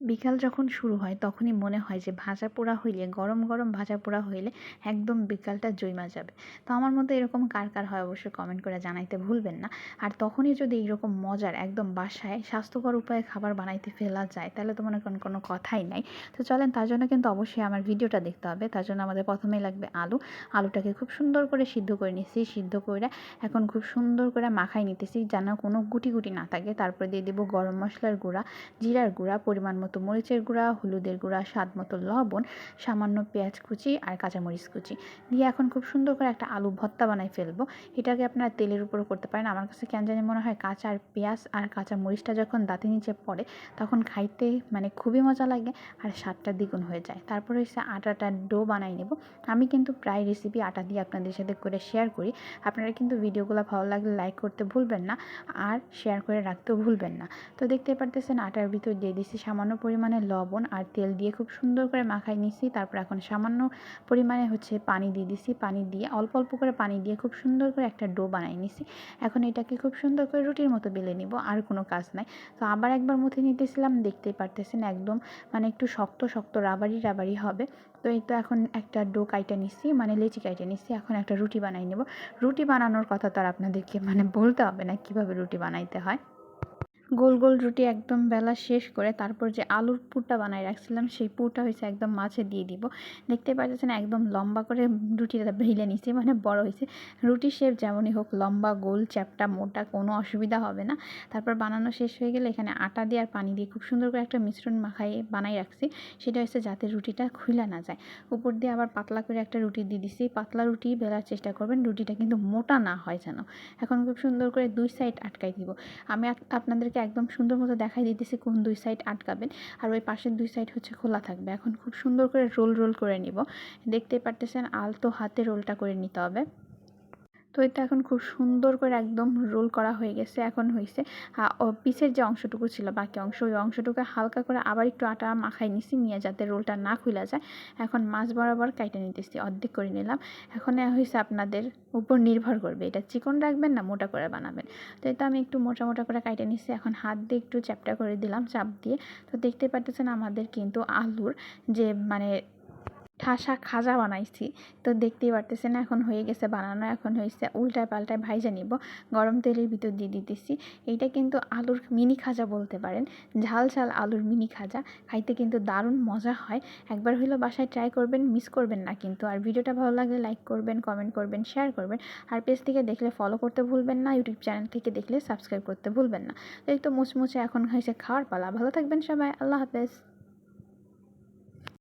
বিকাল যখন শুরু হয়, তখনই মনে হয় যে ভাজা পোড়া হইলে, গরম গরম ভাজা পোড়া হইলে একদম বিকালটা জইমা যাবে। তো আমার মতো এরকম কার কার হয় অবশ্যই কমেন্ট করে জানাইতে ভুলবেন না। আর তখনই যদি এইরকম মজার একদম বাসায় স্বাস্থ্যকর উপায়ে খাবার বানাইতে ফেলা যায়, তাহলে তো মনে করেন কোনো কথাই নাই। তো চলেন, তার জন্য কিন্তু অবশ্যই আমার ভিডিওটা দেখতে হবে। তার জন্য আমাদের প্রথমেই লাগবে আলু। আলুটাকে খুব সুন্দর করে সিদ্ধ করে নিচ্ছি সিদ্ধ করে এখন খুব সুন্দর করে মাখাই নিতেছি যেন কোনো গুটি গুটি না থাকে। তারপরে দিয়ে দেবো গরম মশলার গুঁড়া, জিরার গুঁড়া, পরিমাণ মতো মরিচের গুঁড়া, হলুদের গুঁড়া, স্বাদ মতো লবণ, সামান্য পেঁয়াজ কুচি আর কাঁচামরিচ কুচি। দিয়ে এখন খুব সুন্দর করে একটা আলু ভর্তা বানাই ফেলব। এটাকে আপনারা তেলের উপরও করতে পারেন। আমার কাছে কেন জানি মনে হয় কাঁচা আর পেঁয়াজ আর কাঁচা মরিচটা যখন দাঁতে নিচে পড়ে, তখন খাইতে মানে খুবই মজা লাগে আর স্বাদটা দ্বিগুণ হয়ে যায়। তারপরে হচ্ছে আটাটা ডো বানাই নেব। আমি কিন্তু প্রায় রেসিপি আটা দিয়ে আপনাদের সাথে করে শেয়ার করি। আপনারা কিন্তু ভিডিওগুলো ভালো লাগলে লাইক করতে ভুলবেন না আর শেয়ার করে রাখতেও ভুলবেন না। তো দেখতে পারতেছেন আটার ভিতর দিয়ে দিচ্ছি সামান্য পরিমাণে লবণ আর তেল দিয়ে খুব সুন্দর করে মাখাই নিচ্ছি তারপর এখন সামান্য পরিমাণে হচ্ছে পানি দিয়ে দিচ্ছি পানি দিয়ে অল্প অল্প করে পানি দিয়ে খুব সুন্দর করে একটা ডো বানাই নিচ্ছি এখন এটাকে খুব সুন্দর করে রুটির মতো বেলে নিব, আর কোনো কাজ নাই। তো আবার একবার মুথে নিতেছিলাম, দেখতেই পারতেছেন একদম মানে একটু শক্ত শক্ত রাবারি রাবারি হবে। তো এই তো এখন একটা ডো কাইটে নিচ্ছি মানে লেচি কাইটে নিচ্ছি এখন একটা রুটি বানাই নেব। রুটি বানানোর কথা তো আর আপনাদেরকে মানে বলতে হবে না কীভাবে রুটি বানাইতে হয়। গোল গোল রুটি একদম বেলা শেষ করে তারপর যে আলুর পুরটা বানাই রাখছিলাম, সেই পুরটা হয়েছে একদম মাছে দিয়ে দিব। দেখতে পাচ্ছেন একদম লম্বা করে রুটিটা ভেলে নিছি মানে বড় হয়েছে। রুটির শেপ যেমনই হোক, লম্বা, গোল, চ্যাপটা, মোটা, কোনো অসুবিধা হবে না। তারপর বানানো শেষ হয়ে গেলে এখানে আটা দিয়ে আর পানি দিয়ে খুব সুন্দর করে একটা মিশ্রণ মাখাই বানাই রাখছি। সেটা হচ্ছে যাতে রুটিটা খুলে না যায়। উপর দিয়ে আবার পাতলা করে একটা রুটি দিয়ে দিছি। পাতলা রুটি বেলার চেষ্টা করবেন, রুটিটা কিন্তু মোটা না হয় যেন। এখন খুব সুন্দর করে দুই সাইড আটকাই দিব। আমি আপনাদেরকে একদম সুন্দর মতো দেখাই দিতেছি কোন দুই সাইড আটকাবেন। আর ওই পাশের দুই সাইড হচ্ছে খোলা থাকবে। এখন খুব সুন্দর করে রোল রোল করে নিব। দেখতে পারতেছেন আলতো হাতে রোলটা করে নিতে হবে। তো এটা এখন খুব সুন্দর করে একদম রোল করা হয়ে গেছে, এখন হয়েছে পিসের যে অংশটুকু ছিল বাকি অংশ, ওই অংশটুকু হালকা করে আবার একটু আটা মাখাই নিছি নিয়ে যাতে রোলটা না খুলে যায়। এখন মাছ বরাবর কাইটে নিতেছি, অর্ধেক করে নিলাম। এখন হয়েছে আপনাদের উপর নির্ভর করবে, এটা চিকন রাখবেন না মোটা করে বানাবেন। তো এটা আমি একটু মোটা মোটা করে কাইটে নিচ্ছি এখন হাত দিয়ে একটু চ্যাপটা করে দিলাম, চাপ দিয়ে। তো দেখতে পাচ্ছেন আমাদের কিন্তু আলুর যে মানে ঠাসা খাজা বানাইছি। তো দেখতেই পারতেছেন এখন হয়ে গেছে বানানো, এখন হয়েছে উল্টায় পাল্টায় ভাইজা নিব। গরম তেলের ভিতর দিয়ে দিতেছি। এইটা কিন্তু আলুর মিনি খাজা বলতে পারেন। ঝাল ঝাল আলুর মিনি খাজা। খাইতে কিন্তু দারুণ মজা হয়। একবার হইল বাসায় ট্রাই করবেন মিস করবেন না কিন্তু। আর ভিডিওটা ভালো লাগলে লাইক করবেন কমেন্ট করবেন শেয়ার করবেন। আর পেজ থেকে দেখলে ফলো করতে ভুলবেন না। ইউটিউব চ্যানেল থেকে দেখলে সাবস্ক্রাইব করতে ভুলবেন না। এই তো মুচমুচে এখন হয়েছে খাওয়ার পালা। ভালো থাকবেন সবাই। আল্লাহ হাফেজ।